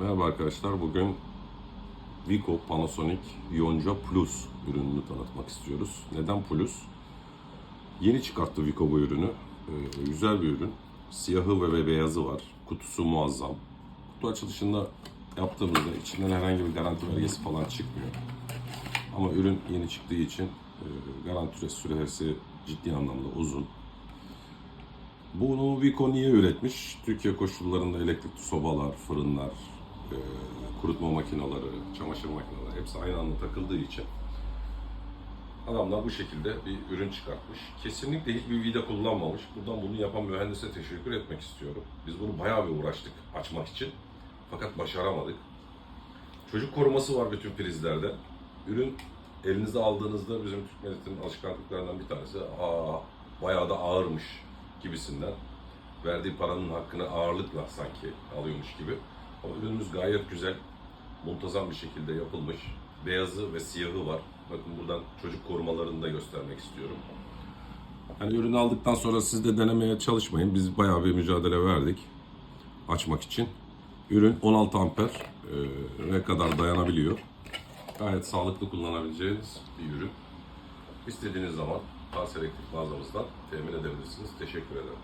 Merhaba arkadaşlar. Bugün Vico Panasonic Yonca Plus ürününü tanıtmak istiyoruz. Neden Plus? Yeni çıkarttı Vico bu ürünü. Ee, güzel bir ürün. Siyahı ve, beyazı var. Kutusu muazzam. Kutu açılışında yaptığımızda içinden herhangi bir garanti belgesi falan çıkmıyor. Ama ürün yeni çıktığı için e, garanti süresi ciddi anlamda uzun. Bunu Vico niye üretmiş? Türkiye koşullarında elektrikli sobalar, fırınlar, e, kurutma makineleri, çamaşır makineleri hepsi aynı anda takıldığı için adamlar bu şekilde bir ürün çıkartmış. Kesinlikle hiçbir vida kullanmamış. Buradan bunu yapan mühendise teşekkür etmek istiyorum. Biz bunu bayağı bir uğraştık açmak için. Fakat başaramadık. Çocuk koruması var bütün prizlerde. Ürün elinize aldığınızda bizim Türk milletinin alışkanlıklarından bir tanesi aa bayağı da ağırmış gibisinden verdiği paranın hakkını ağırlıkla sanki alıyormuş gibi. Ama ürünümüz gayet güzel, muntazam bir şekilde yapılmış. Beyazı ve siyahı var. Bakın buradan çocuk korumalarını da göstermek istiyorum. Hani ürünü aldıktan sonra siz de denemeye çalışmayın. Biz bayağı bir mücadele verdik açmak için. Ürün 16 amper e, ne kadar dayanabiliyor. Gayet sağlıklı kullanabileceğiniz bir ürün. İstediğiniz zaman Tars Elektrik mağazamızdan temin edebilirsiniz. Teşekkür ederim.